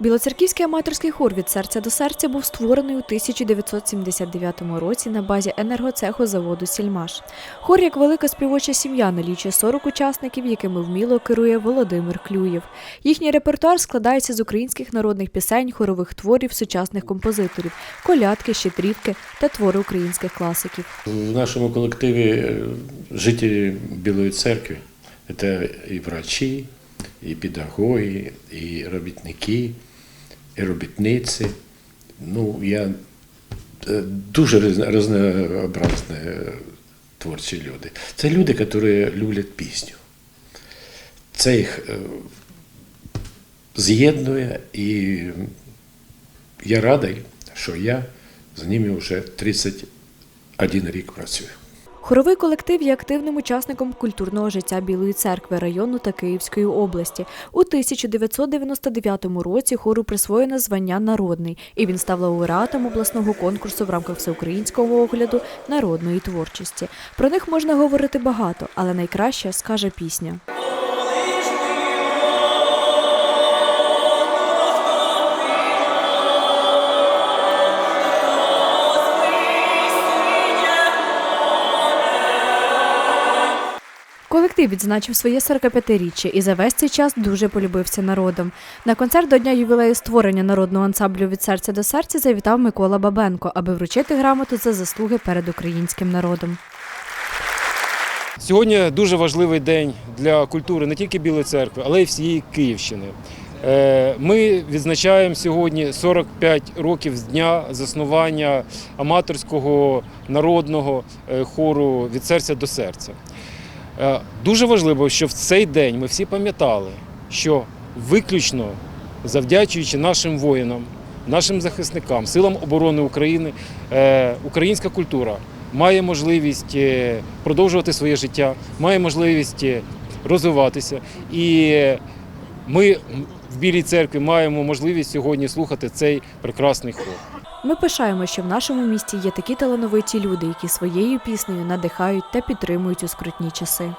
Білоцерківський аматорський хор від серця до серця був створений у 1979 році на базі енергоцеху заводу Сільмаш. Хор, як велика співоча сім'я, налічує 40 учасників, якими вміло керує Володимир Клюєв. Їхній репертуар складається з українських народних пісень, хорових творів сучасних композиторів, колядки, щедрівки та твори українських класиків. В нашому колективі е, жителі Білої церкви це і врачі, і педагоги, і робітники, і робітниці. Ну, я е, дуже різнообразні е, творчі люди. Це люди, які люблять пісню. Це їх е, з'єднує, і я радий, що я з ними вже 31 рік працюю. Хоровий колектив є активним учасником культурного життя Білої церкви району та Київської області. У 1999 році хору присвоєно звання народний, і він став лауреатом обласного конкурсу в рамках всеукраїнського огляду народної творчості. Про них можна говорити багато, але найкраще скаже пісня. Колектив відзначив своє 45-річчя і за весь цей час дуже полюбився народом. На концерт до дня ювілею створення народного ансамблю від серця до серця завітав Микола Бабенко, аби вручити грамоту за заслуги перед українським народом. Сьогодні дуже важливий день для культури не тільки Білої церкви, але й всієї Київщини. Е, Ми відзначаємо сьогодні 45 років з дня заснування аматорського народного е, хору від серця до серця. Е, Дуже важливо, що в цей день ми всі пам'ятали, що виключно завдячуючи нашим воїнам, нашим захисникам, силам оборони України, е, українська культура має можливість е, продовжувати своє життя, має можливість розвиватися. І ми в Білій церкві маємо можливість сьогодні слухати цей прекрасний хор. Ми пишаємо, що в нашому місті є такі талановиті люди, які своєю піснею надихають та підтримують у скрутні часи.